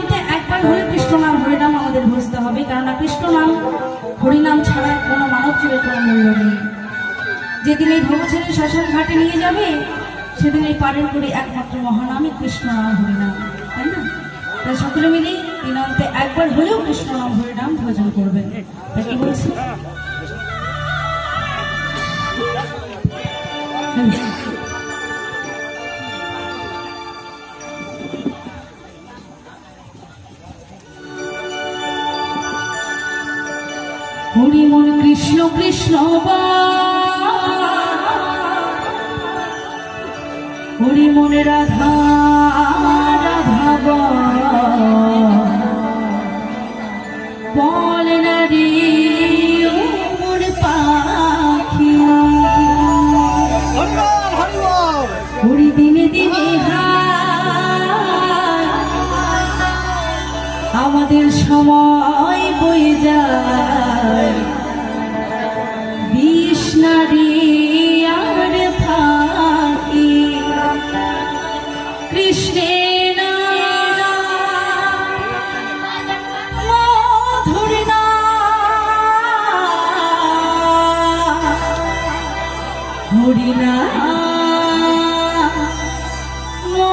দিনান্তে একবার হলে কৃষ্ণ নাম হরিনাম আমাদের বুঝতে হবে, কেননা কৃষ্ণ নাম হরিনাম ছাড়া কোনো মানব কোনো মূল্য নেই যেদিন এই ভবছেলে শ্মশান ঘাটে নিয়ে যাবে, সেদিন এই পালন করে একমাত্র মহানামই কৃষ্ণ নাম হরিনাম, তাই না? তাই সকলে মিলে দিনান্তে একবার হলেও কৃষ্ণ নাম হরিনাম ভোজন করবেন। তাই কি বলছি হরি মন কৃষ্ণ কৃষ্ণ হরি মন রাধা আমাদের সময় বয়ে যায়। বিষ নারী আর কৃষ্ণের কৃষ্ণে হরিনা মো